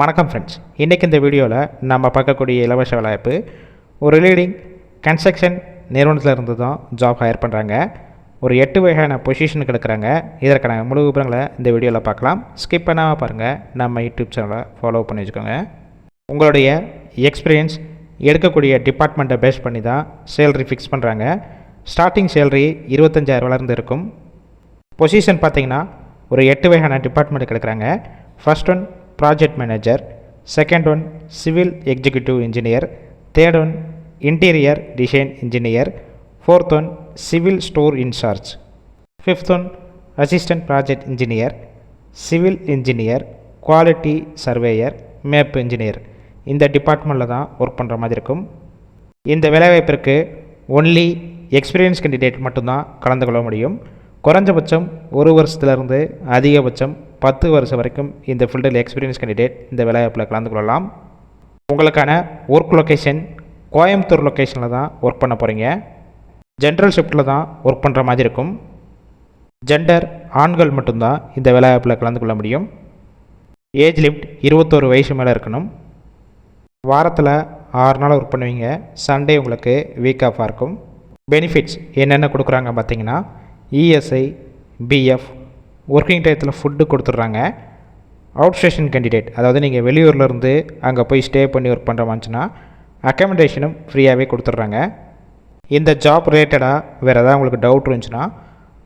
வணக்கம் ஃப்ரெண்ட்ஸ் இன்றைக்கி இந்த வீடியோவில் நம்ம பார்க்கக்கூடிய இலவச வேலைவாய்ப்பு ஒரு லீடிங் கன்ஸ்ட்ரக்ஷன் நிறுவனத்தில் இருந்து தான் ஜாப் ஹையர் பண்ணுறாங்க ஒரு எட்டு வகையான பொசிஷனுக்கு எடுக்கிறாங்க இதற்கான முழு விவரங்களை இந்த வீடியோவில் பார்க்கலாம். ஸ்கிப் பண்ணாமல் பாருங்கள் நம்ம யூடியூப் சேனலை ஃபாலோ பண்ணி வச்சுக்கோங்க. உங்களுடைய எக்ஸ்பீரியன்ஸ் எடுக்கக்கூடிய டிபார்ட்மெண்ட்டை பேஸ் பண்ணி தான் சேலரி ஃபிக்ஸ் பண்ணுறாங்க ஸ்டார்டிங் சேலரி இருபத்தஞ்சாயிரரூவாலேருந்து இருக்கும். பொசிஷன் பார்த்திங்கன்னா ஒரு எட்டு வகையான டிபார்ட்மெண்ட் எடுக்கிறாங்க first one project manager second one civil executive engineer third one interior design engineer fourth one civil store incharge fifth one assistant project engineer civil engineer quality surveyor map engineer இந்த டிபார்ட்மெண்ட்டில் தான் work பண்ணுற மாதிரி இருக்கும். இந்த வேலைவாய்ப்பிற்கு only experience candidate மட்டும்தான் கலந்து கொள்ள முடியும். குறைஞ்சபட்சம் ஒரு வருஷத்துலேருந்து அதிகபட்சம் பத்து வருஷம் வரைக்கும் இந்த ஃபீல்டில் எக்ஸ்பீரியன்ஸ் கேண்டிடேட் இந்த வேலைவாய்ப்பில் கலந்து கொள்ளலாம். உங்களுக்கான ஒர்க் லொக்கேஷன் கோயம்புத்தூர் லொக்கேஷனில் தான் ஒர்க் பண்ண போகிறீங்க ஜென்ரல் ஷிஃப்ட்டில் தான் ஒர்க் பண்ணுற மாதிரி இருக்கும். ஜெண்டர் ஆண்கள் மட்டும்தான் இந்த வேலைவாய்ப்பில் கலந்து கொள்ள முடியும். ஏஜ் லிமிட் இருபத்தோரு வயசு மேலே இருக்கணும். வாரத்தில் ஆறு நாள் ஒர்க் பண்ணுவீங்க. சண்டே உங்களுக்கு வீக் ஆஃபாக இருக்கும். பெனிஃபிட்ஸ் என்னென்ன கொடுக்குறாங்க பார்த்தீங்கன்னா இஎஸ்ஐ பிஎஃப் ஒர்க்கிங் டயத்தில் ஃபுட்டு கொடுத்துட்றாங்க. அவுட் ஸ்டேஷன் கேண்டிடேட் அதாவது நீங்கள் வெளியூர்லேருந்து அங்கே போய் ஸ்டே பண்ணி ஒர்க் பண்ணுற மாதிரிச்சுன்னா அக்காமடேஷனும் ஃப்ரீயாகவே கொடுத்துட்றாங்க. இந்த ஜாப் ரிலேட்டடாக வேறு ஏதாவது உங்களுக்கு டவுட் இருந்துச்சுன்னா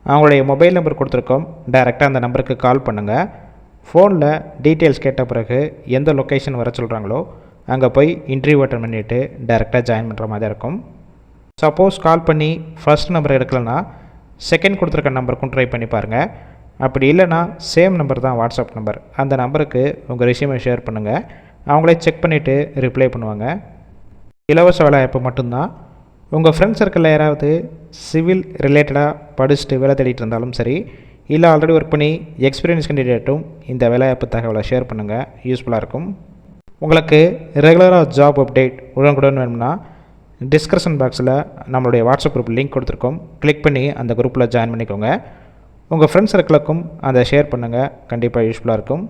அவங்களுடைய மொபைல் நம்பர் கொடுத்துருக்கோம். டைரெக்டாக அந்த நம்பருக்கு கால் பண்ணுங்கள் ஃபோனில் டீட்டெயில்ஸ் கேட்ட பிறகு எந்த லொக்கேஷன் வர சொல்கிறாங்களோ அங்கே போய் இன்டர்வியூ அட்டன் பண்ணிவிட்டு டைரெக்டாக ஜாயின் பண்ணுற மாதிரி இருக்கும். சப்போஸ் கால் பண்ணி ஃபர்ஸ்ட் நம்பர் எடுக்கலைன்னா செகண்ட் கொடுத்துருக்க நம்பருக்கும் ட்ரை பண்ணி பாருங்கள் அப்படி இல்லைன்னா சேம் நம்பர் தான் வாட்ஸ்அப் நம்பர் அந்த நம்பருக்கு உங்கள் ரெசியூமை ஷேர் பண்ணுங்கள் அவங்களே செக் பண்ணிவிட்டு ரிப்ளை பண்ணுவாங்க. இலவச வேலைவாய்ப்பு மட்டும்தான். உங்கள் ஃப்ரெண்ட்ஸ் சர்க்கிளில் யாராவது சிவில் ரிலேட்டடாக படிச்சுட்டு வேலை தேடிட்டு இருந்தாலும் சரி இல்லை ஆல்ரெடி ஒர்க் பண்ணி எக்ஸ்பீரியன்ஸ் கேண்டிடேட்டும் இந்த வேலைவாய்ப்பு தகவலை ஷேர் பண்ணுங்கள் யூஸ்ஃபுல்லாக இருக்கும். உங்களுக்கு ரெகுலராக ஜாப் அப்டேட் உடனுக்குடன் வேணும்னா டிஸ்கிரிப்ஷன் பாக்ஸில் நம்மளுடைய வாட்ஸ்அப் குரூப் லிங்க் கொடுத்துருக்கோம். கிளிக் பண்ணி அந்த குரூப்பில் ஜாயின் பண்ணிக்கோங்க. உங்கள் ஃப்ரெண்ட்ஸ் சர்க்கிளுக்கும் அதை ஷேர் பண்ணுங்கள் கண்டிப்பாக யூஸ்ஃபுல்லாக இருக்கும்.